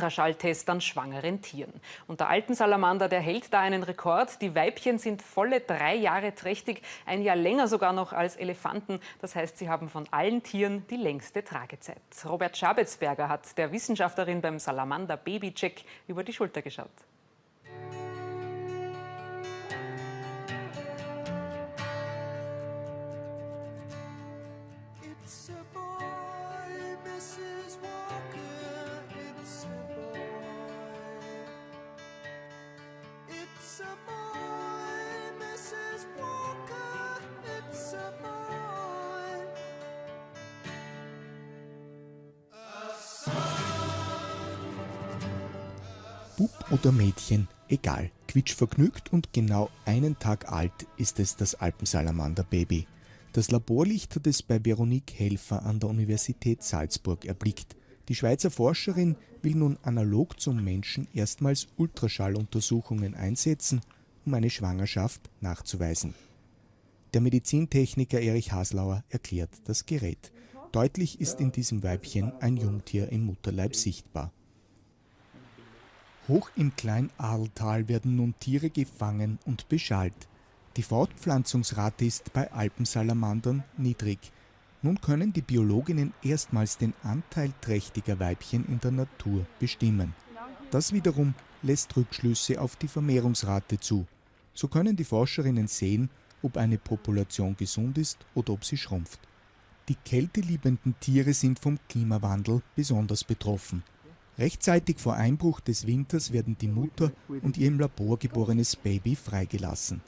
Ultraschalltest an schwangeren Tieren. Und der Alpensalamander, der hält da einen Rekord. Die Weibchen sind volle drei Jahre trächtig, ein Jahr länger sogar noch als Elefanten. Das heißt, sie haben von allen Tieren die längste Tragezeit. Robert Schabetsberger hat der Wissenschaftlerin beim Salamander Babycheck über die Schulter geschaut. Bub oder Mädchen, egal, quietschvergnügt und genau einen Tag alt ist es das Alpensalamander-Baby. Das Laborlicht hat es bei Veronique Helfer an der Universität Salzburg erblickt. Die Schweizer Forscherin will nun analog zum Menschen erstmals Ultraschalluntersuchungen einsetzen, um eine Schwangerschaft nachzuweisen. Der Medizintechniker Erich Haslauer erklärt das Gerät. Deutlich ist in diesem Weibchen ein Jungtier im Mutterleib sichtbar. Hoch im Kleinarltal werden nun Tiere gefangen und beschallt. Die Fortpflanzungsrate ist bei Alpensalamandern niedrig. Nun können die Biologinnen erstmals den Anteil trächtiger Weibchen in der Natur bestimmen. Das wiederum lässt Rückschlüsse auf die Vermehrungsrate zu. So können die Forscherinnen sehen, ob eine Population gesund ist oder ob sie schrumpft. Die kälteliebenden Tiere sind vom Klimawandel besonders betroffen. Rechtzeitig vor Einbruch des Winters werden die Mutter und ihr im Labor geborenes Baby freigelassen.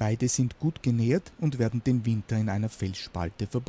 Beide sind gut genährt und werden den Winter in einer Felsspalte verbringen